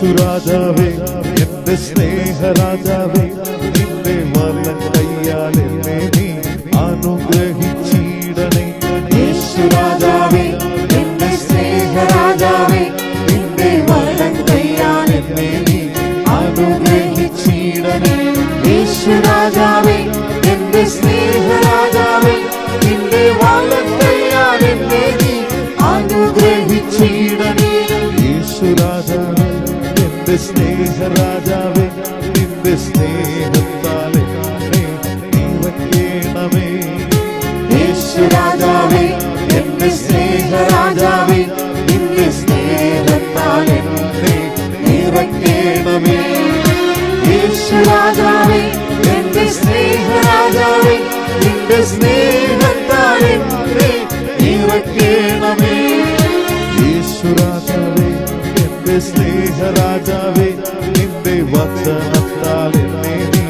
ಯೇಸು ರಾಜಾವೇ ಎಂದ ಸ್ನೇಹ ರಾಜಾವೇ ನಿನ್ನೆ ಮರಣ ಕೈಯಾಲೆನ್ನೆ ನೀ ಅನುಗ್ರಹಿಸೀಡನೆ ಯೇಸು ರಾಜಾವೇ ಎಂದ ಸ್ನೇಹ ರಾಜಾವೇ ನಿನ್ನೆ ಮರಣ ಕೈಯಾಲೆನ್ನೆ ನೀ ಅನುಗ್ರಹಿಸೀಡನೆ ಯೇಸು ರಾಜಾವೇ ಎಂದ ಸ್ನೇಹ നിന്റെ സ്നേഹ രാജാവേ നിന്റെ സ്നേഹത്താലെ ജീവനമേ യേശു രാജാവേ എന്റെ സ്നേഹ രാജാവേ നിന്റെ സ്നേഹത്താലെ നിറയ്ക്കണമേ യേശു രാജാവേ എന്റെ സ്നേഹ രാജാവേ രാജാവേ നിന്റെ വത്സരത്താൽ എന്നെ നീ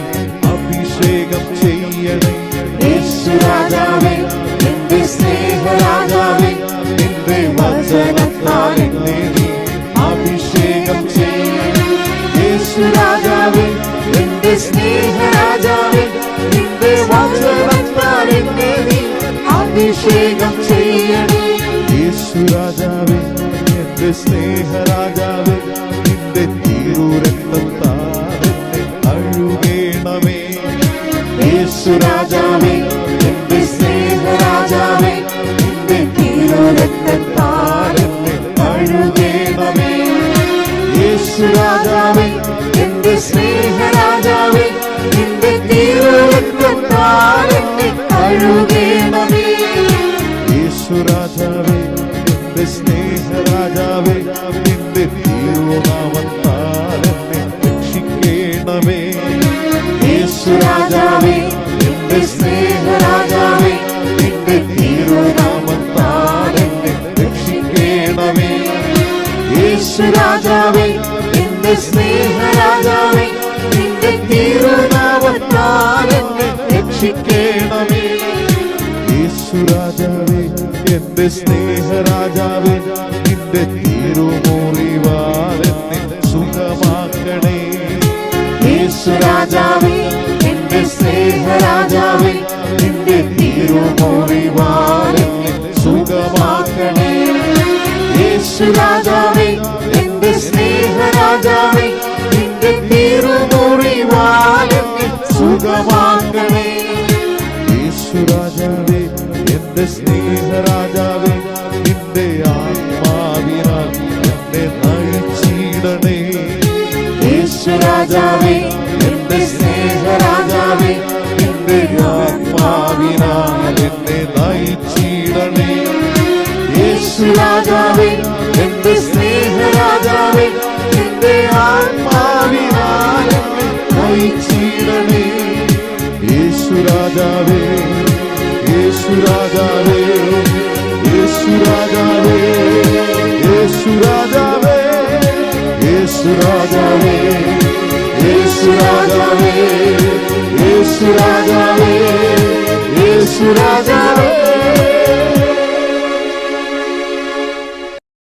അഭിഷേകം ചെയ്യണേ യേശു രാജാവേ നിന്റെ സ്നേഹ രാജാവേ നിന്റെ വത്സരത്താൽ എന്നെ നീ അഭിഷേകം ചെയ്യണേ യേശു രാജാവേ നിന്റെ സ്നേഹ രാജാവേ നിന്റെ വത്സരത്താൽ എന്നെ നീ അഭിഷേകം ചെയ്യണേ യേശു രാജാവേ നിന്റെ സ്നേഹ രാജാവേ രാജാവേ എന്റെ സ്നേഹ രാജാവേ എന്റെ തീരോരത്താരത്തെ അഴുകേണമേ യേശു രാജാവേ എന്റെ സ്നേഹ രാജാവേ എന്റെ തീരോരത്താരത്തെ അഴുകേണമേ യേശു രാജാവേ എന്റെ സ്നേഹ രാജാവേ എന്റെ തീരോരാ രക്ഷിക്കണമേ യേശുരാജാവേ എന്റെ സ്നേഹരാജാവേ നിന്റെ തിരുനാമത്താൽ എന്നെ രക്ഷിക്കണമേ. യേശുരാജാവേ എന്റെ സ്നേഹരാജാവേ നിന്റെ തിരുമുറിവാൽ എന്നെ സുഖമാക്കണേ യേശുരാജാവേ എന്റെ സ്നേഹരാജാവേ നിന്റെ തിരുമുറിവാൽ സുഖമാക്കണേ യേശുരാജാവേ എന്റെ സ്നേഹരാജാവേ നിന്റെ തിരുമുറിവാൽ എന്നെ സുഖമാക്കണേ യേശുരാജാവേ എന്റെ സ്നേഹരാജാവേ എന്റെ സ്നേഹരാജാവേ നിന്റെ രാജാവേ എന്നെ രാജാവേ യേശുരാജാവേ യേശുരാജാവേ യേശുരാജാവേ യേശുരാജാവേ യേശുരാജാവേ യേശുരാജാവേ യേശുരാജാവേ യേശുരാജാവേ